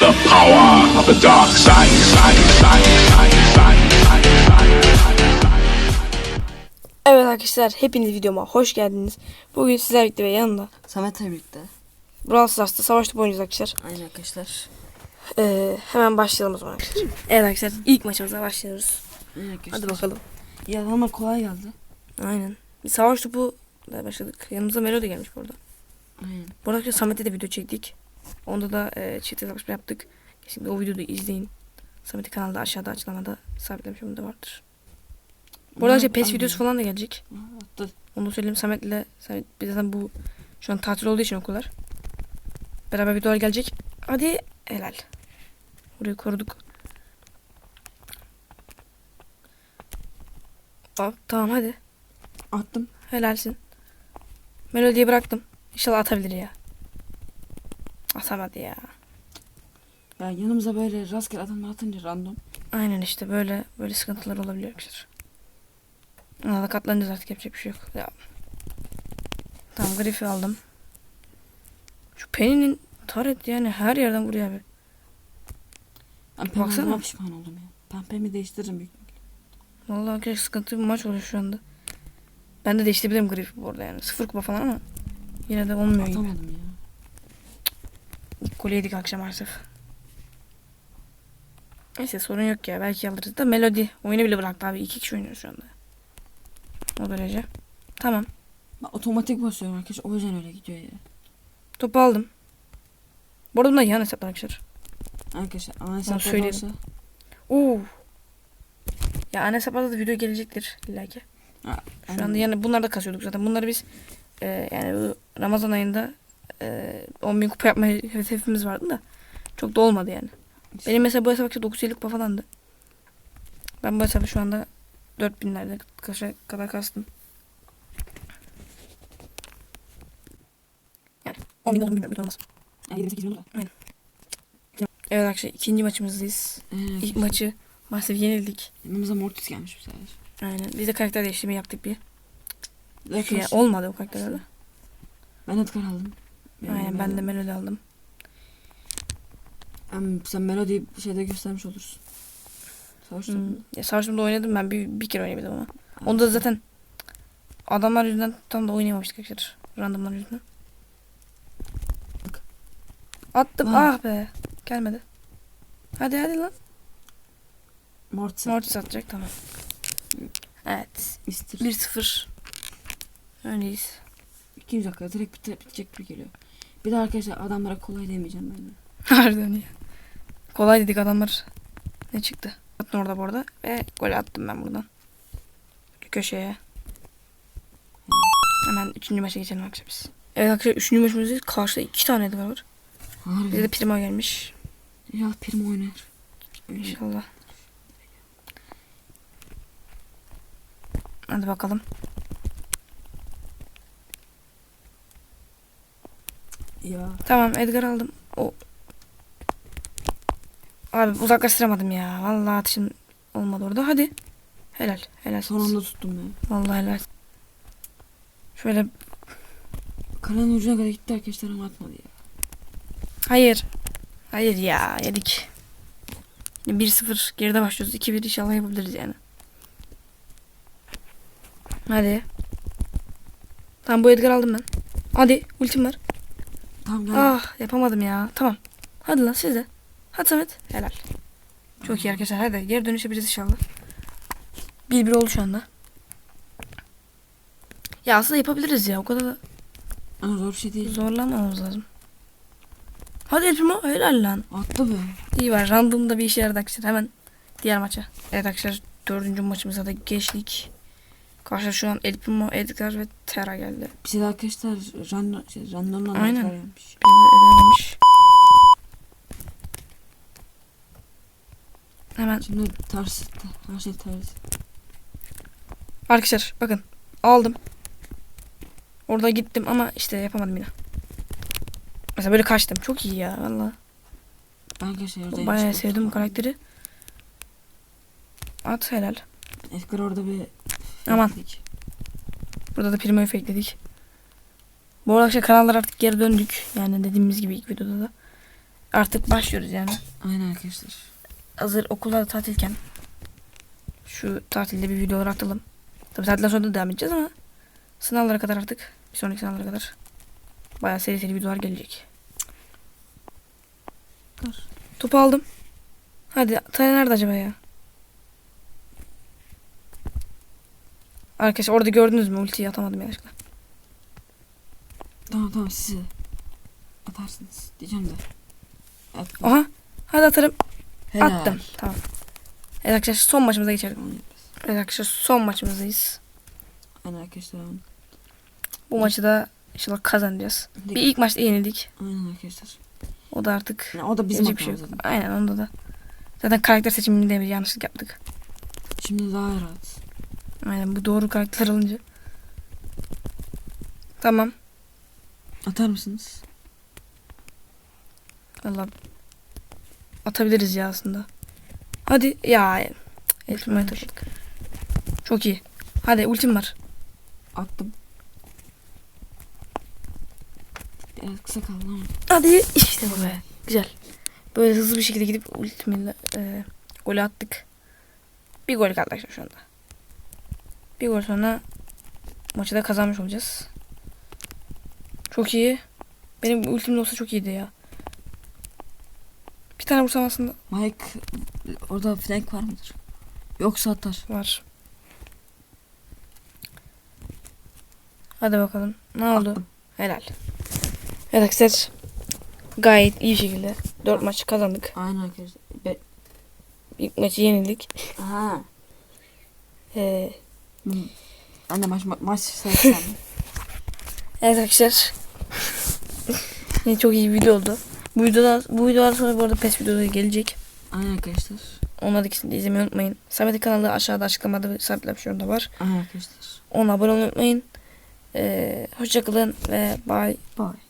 The power of the dark side, side, side, side, side. Evet arkadaşlar hepiniz videoma hoş geldiniz. Bugün sizlerle birlikte ve yanında Samet'le birlikte. Brawl Stars'ta savaş topu arkadaşlar. Aynen arkadaşlar. Ee, hemen başlayalım o zaman arkadaşlar. evet arkadaşlar ilk maçımıza başlıyoruz. İyi. Hadi bakalım. Ya ama kolay geldi. Aynen. Bir savaş topu başladık. Yanımıza Melo da gelmiş burada. Aynen. Bu arada Samet'e de video çektik. Onda da e, çift hesaplaşma yaptık. Kesinlikle o videoyu da izleyin. Samet'in kanalda aşağıda açıklamada sabitlemiş onda vardır. Bu arada arkadaşlar PES videosu falan da gelecek. Onu da söyleyeyim Samet'le Samet bir zaten bu şu an tatil olduğu için okullar. Beraber videolar gelecek. Hadi helal. Burayı koruduk. Hop, tamam hadi. Attım. Helalsin. Melodiyi bıraktım. İnşallah atabilir ya. Atamadı ya. Ya yanımıza böyle rastgele adamlar atınca random. Aynen işte böyle böyle sıkıntılar olabiliyor arkadaşlar. Ona da katlanacağız artık yapacak bir şey yok. Ya. Tamam grifi aldım. Şu Penny'nin taret yani her yerden vuruyor abi. Ben Baksana. pişman oldum ya. Ben pembe değiştiririm büyük. Vallahi arkadaşlar sıkıntılı bir maç oluyor şu anda. Ben de değiştirebilirim grifi bu arada yani. Sıfır kupa falan ama yine de olmuyor gibi. Atamadım ya. İlk golü yedik akşam maalesef. Neyse sorun yok ya. Belki alırız da Melody oyunu bile bıraktı abi. İki kişi oynuyor şu anda. O derece. Tamam. Ben otomatik basıyorum arkadaşlar. O yüzden öyle gidiyor ya. Topu aldım. Bu arada bunlar yan hesaplar arkadaşlar. Arkadaşlar ana söyleyelim. olsa. Oo. Ya ana hesaplarda da video gelecektir illaki. Ha, Şu anda yani bunları da kasıyorduk zaten. Bunları biz e, yani Ramazan ayında e, 10.000 kupa yapma hedefimiz vardı da çok da olmadı yani. Benim mesela bu hesap 950 kupa falandı. Ben bu hesabı şu anda 4000'lerde kaşa kadar kastım. Yani 10 bin oldu bilmiyorum olmaz. Yani 28 bin oldu. Evet arkadaşlar ikinci maçımızdayız. Aynen. İlk maçı maalesef yenildik. Yanımıza Mortis gelmiş bu sefer. Aynen. Biz de karakter değiştirme yaptık bir. Şey, Arkadaşlar, olmadı o karakterlerde. ben Edgar aldım. Aynen ben de Melody aldım. Hem sen Melody'yi şeyde göstermiş olursun. Savaş Hmm. Ya savaşımda oynadım ben bir, bir kere oynayabildim ama. Onda da zaten adamlar yüzünden tam da oynayamamıştık arkadaşlar. Randomlar yüzünden. Attım Ah. ah be. Gelmedi. Hadi hadi lan. Mortis. Mortis atacak tamam. Evet. Mister. 1-0. Öyleyiz. İkinci dakika direkt bite, bitecek bir geliyor. Bir de arkadaşlar adamlara kolay demeyeceğim ben de. Harbiden ya. Kolay dedik adamlar. Ne çıktı? Attın orada bu arada. Ve gol attım ben buradan. Köşeye. Hemen üçüncü maça geçelim arkadaşlar biz. Evet arkadaşlar üçüncü maçımızdayız. Karşıda iki tane Edgar var. Bize de Harbi. Primo gelmiş. Ya prim oynar. İnşallah. Hadi bakalım. Ya. Tamam Edgar aldım. O Abi uzaklaştıramadım ya. Vallahi atışım olmadı orada. Hadi. Helal. Helal. Son anda tuttum ya. Vallahi helal. Şöyle Karanın ucuna kadar gitti arkadaşlar ama atmadı ya. hayır. Hayır ya yedik. 1-0 geride başlıyoruz. 2-1 inşallah yapabiliriz yani. Hadi. Tamam bu Edgar aldım ben. Hadi ultim var. Tamam gel. Ah yapamadım ya. Tamam. Hadi lan siz de. Hadi Samet. Helal. Çok iyi arkadaşlar. Hadi geri dönüş yapacağız inşallah. 1-1 oldu şu anda. Ya aslında yapabiliriz ya. O kadar da Ama zor bir şey değil. zorlanmamamız lazım. Hadi El Primo. Helal lan. Attı be. İyi var. Random'da bir işe yaradı arkadaşlar. Hemen diğer maça. Evet arkadaşlar. Dördüncü maçımıza da geçtik. Karşıda şu an El Primo, Edgar ve Terra geldi. Bize de arkadaşlar random, şey, randomdan Aynen. Edgar gelmiş. Edgar'mış. Hemen Şimdi ters. Her şey ters. Arkadaşlar bakın aldım. Orada gittim ama işte yapamadım yine. Mesela böyle kaçtım. Çok iyi ya valla. Arkadaşlar orada Bayağı sevdim bu karakteri. At helal. Edgar orada bir Aman. Burada da Primo'yu fake'ledik. Bu arada arkadaşlar kanallar artık geri döndük. Yani dediğimiz gibi ilk videoda da. artık başlıyoruz yani. Aynen arkadaşlar. Hazır okullar tatilken şu tatilde bir videolar atalım. Tabii tatilden sonra da devam edeceğiz ama sınavlara kadar artık bir sonraki sınavlara kadar bayağı seri seri videolar gelecek. Dur. Topu aldım. Hadi Taya nerede acaba ya? Arkadaşlar orada gördünüz mü? Ultiyi atamadım yanlışlıkla. Tamam tamam sizi atarsınız diyeceğim de. At. Aha. Hadi atarım. Helal. Attım. Tamam. Evet arkadaşlar son maçımıza geçelim. Evet arkadaşlar son maçımızdayız. Aynen arkadaşlar. Bu maçı da inşallah kazanacağız. Bir ilk maçta yenildik. Aynen arkadaşlar. O da artık Yani o da bizim bir şey yok. zaten. Aynen onda da. Zaten karakter seçiminde bir yanlışlık yaptık. Şimdi daha rahat. Aynen bu doğru karakter alınca. Tamam. Atar mısınız? Allah. Atabiliriz ya aslında. Hadi ya. Eltime taşıdık. Çok iyi. Hadi ultim var. Attım. Biraz kısa kaldı ama. Hadi işte bu be. Güzel. Böyle hızlı bir şekilde gidip ultimle e, golü attık. Bir gol kaldı arkadaşlar şu anda. Bir gol sonra maçı da kazanmış olacağız. Çok iyi. Benim ultimle olsa çok iyiydi ya. Bir tane vursam aslında Mike orada flank var mıdır? Yoksa atar. var. Hadi bakalım. Ne oldu? Attım. Helal. Evet arkadaşlar. Gayet iyi şekilde 4 maçı kazandık. Aynen arkadaşlar. Be İlk maçı yenildik. Aha. Ee, De maç, ma- maç sandım. Evet arkadaşlar. Yine çok iyi bir video oldu. Bu videodan bu videodan sonra bu arada PES videoları gelecek. Aynen arkadaşlar. Onları ikisini de izlemeyi unutmayın. Samet'in kanalı aşağıda açıklamada ve sabitlemiş yorumda var. Aynen arkadaşlar. Ona abone olmayı unutmayın. Ee, hoşçakalın ve bye. Bye.